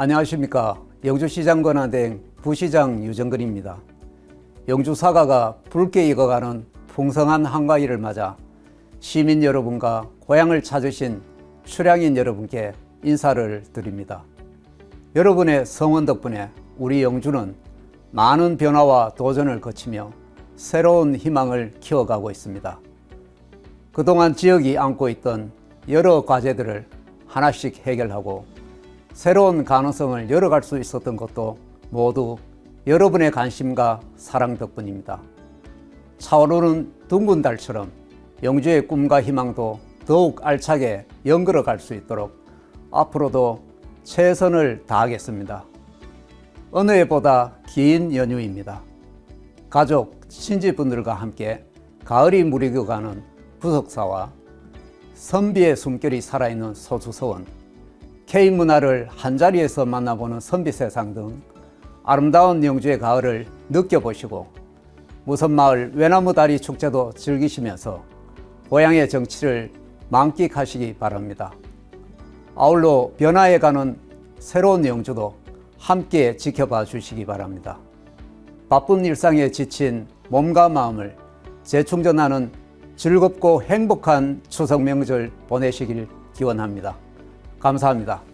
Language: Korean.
안녕하십니까. 영주시장 권한대행 부시장 유정근입니다. 영주 사과가 붉게 익어가는 풍성한 한가위를 맞아 시민 여러분과 고향을 찾으신 출향인 여러분께 인사를 드립니다. 여러분의 성원 덕분에 우리 영주는 많은 변화와 도전을 거치며 새로운 희망을 키워가고 있습니다. 그동안 지역이 안고 있던 여러 과제들을 하나씩 해결하고 새로운 가능성을 열어갈 수 있었던 것도 모두 여러분의 관심과 사랑 덕분입니다. 차오르는 둥근 달처럼 영주의 꿈과 희망도 더욱 알차게 연걸어 갈 수 있도록 앞으로도 최선을 다하겠습니다. 어느 해보다 긴 연휴입니다. 가족, 친지분들과 함께 가을이 무르겨가는 부석사와 선비의 숨결이 살아있는 소수서원, K문화를 한자리에서 만나보는 선비 세상 등 아름다운 영주의 가을을 느껴보시고 무선마을 외나무 다리 축제도 즐기시면서 고향의 정치를 만끽하시기 바랍니다. 아울러 변화해가는 새로운 영주도 함께 지켜봐 주시기 바랍니다. 바쁜 일상에 지친 몸과 마음을 재충전하는 즐겁고 행복한 추석 명절 보내시길 기원합니다. 감사합니다.